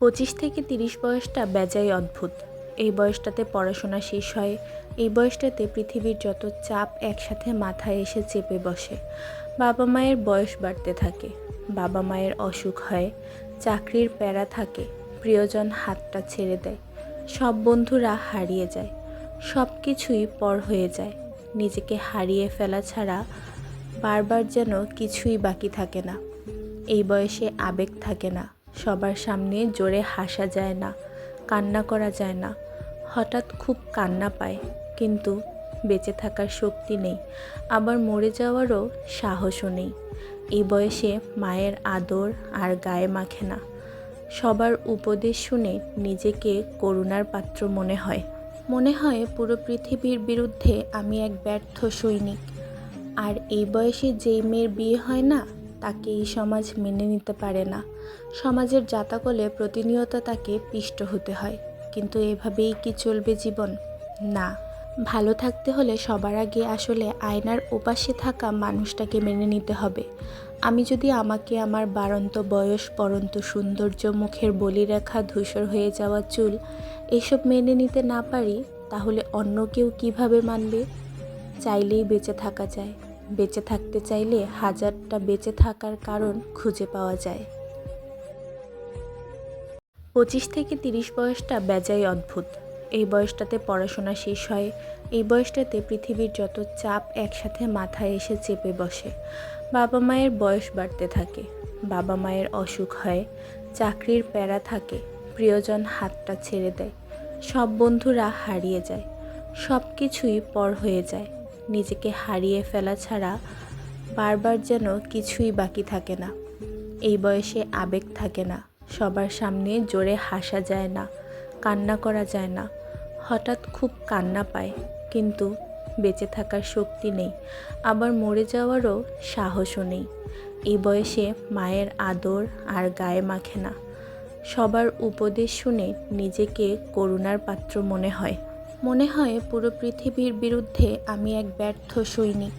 পঁচিশ থেকে তিরিশ বয়সটা বেজায় অদ্ভুত। এই বয়সটাতে পড়াশোনা শেষ হয়, এই বয়সটাতে পৃথিবীর যত চাপ একসাথে মাথায় এসে চেপে বসে। বাবা মায়ের বয়স বাড়তে থাকে, বাবা মায়ের অসুখ হয়, চাকরির প্যারা থাকে, প্রিয়জন হাতটা ছেড়ে দেয়, সব বন্ধুরা হারিয়ে যায় সব কিছুই পর হয়ে যায়, নিজেকে হারিয়ে ফেলা ছাড়া বারবার যেন কিছুই বাকি থাকে না, এই বয়সে আবেগ থাকে না। সবার সামনে জোরে হাসা যায় না, কান্না করা যায় না। হঠাৎ খুব কান্না পায়, কিন্তু বেঁচে থাকার শক্তি নেই। আবার মরে যাওয়ারও সাহসও নেই। এই বয়সে মায়ের আদর আর গায়ে মাখে না। সবার উপদেশ শুনে নিজেকে করুণার পাত্র মনে হয়। মনে হয় পুরো পৃথিবীর বিরুদ্ধে আমি এক ব্যর্থ সৈনিক। আর এই বয়সে যেই মেয়ের বিয়ে হয় না তাকে এই সমাজ মেনে নিতে পারে না। সমাজের জাতাকলে প্রতিনিয়ত তাকে পিষ্ট হতে হয়। কিন্তু এভাবেই কি চলবে জীবন? না। ভালো থাকতে হলে সবার আগে আসলে আয়নার ওপাশে থাকা মানুষটাকে মেনে নিতে হবে। আমি যদি আমাকে আমার বাড়ন্ত বয়স, পরন্ত সৌন্দর্য মুখের বলিরেখা ধূসর হয়ে যাওয়া চুল এসব মেনে নিতে না পারি, তাহলে অন্য কেউ কীভাবে মানবে? চাইলেই বেঁচে থাকা যায়। বেঁচে থাকতে চাইলে হাজারটা বেঁচে থাকার কারণ খুঁজে পাওয়া যায়। পঁচিশ থেকে তিরিশ বয়সটা বেজায় অদ্ভুত। এই বয়সটাতে পড়াশোনা শেষ হয়, এই বয়সটাতে পৃথিবীর যত চাপ একসাথে মাথায় এসে চেপে বসে। বাবা মায়ের বয়স বাড়তে থাকে, বাবা মায়ের অসুখ হয়, চাকরির প্যারা থাকে, প্রিয়জন হাতটা ছেড়ে দেয়, সব বন্ধুরা হারিয়ে যায় সব কিছুই পর হয়ে যায়। নিজেকে হারিয়ে ফেলা ছাড়া বারবার যেন কিছুই বাকি থাকে না। এই বয়সে আবেগ থাকে না, সবার সামনে জোরে হাসা যায় না, কান্না করা যায় না। হঠাৎ খুব কান্না পায়, কিন্তু বেঁচে থাকার শক্তি নেই, আবার মরে যাওয়ারও সাহসও নেই। এই বয়সে মায়ের আদর আর গায়ে মাখে না, সবার উপদেশ শুনে নিজেকে করুণার পাত্র মনে হয়। মনে হয় পুরো পৃথিবীর বিরুদ্ধে আমি এক ব্যর্থ সৈনিক।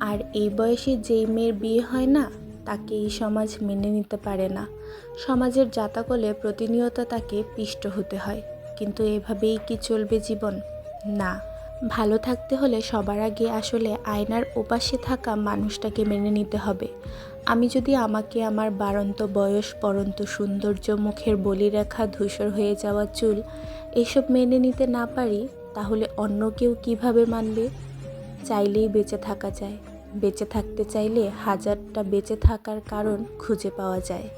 আর এই বয়সে যেই মেয়ের বিয়ে হয় না, তাকে এই সমাজ মেনে নিতে পারে না। সমাজের জাতাকলে প্রতিনিয়ত তাকে পিষ্ট হতে হয়। কিন্তু এভাবেই কি চলবে জীবন? না। ভালো থাকতে হলে সবার আগে আসলে আয়নার ওপাশে থাকা মানুষটাকে মেনে নিতে হবে। আমি যদি আমাকে আমার বাড়ন্ত বয়স পরন্ত সৌন্দর্য, মুখের বলিরেখা, ধূসর হয়ে যাওয়া চুল এসব মেনে নিতে না পারি, তাহলে অন্য কেউ কীভাবে মানবে? চাইলেই বেঁচে থাকা যায়। বেঁচে থাকতে চাইলে হাজারটা বেঁচে থাকার কারণ খুঁজে পাওয়া যায়।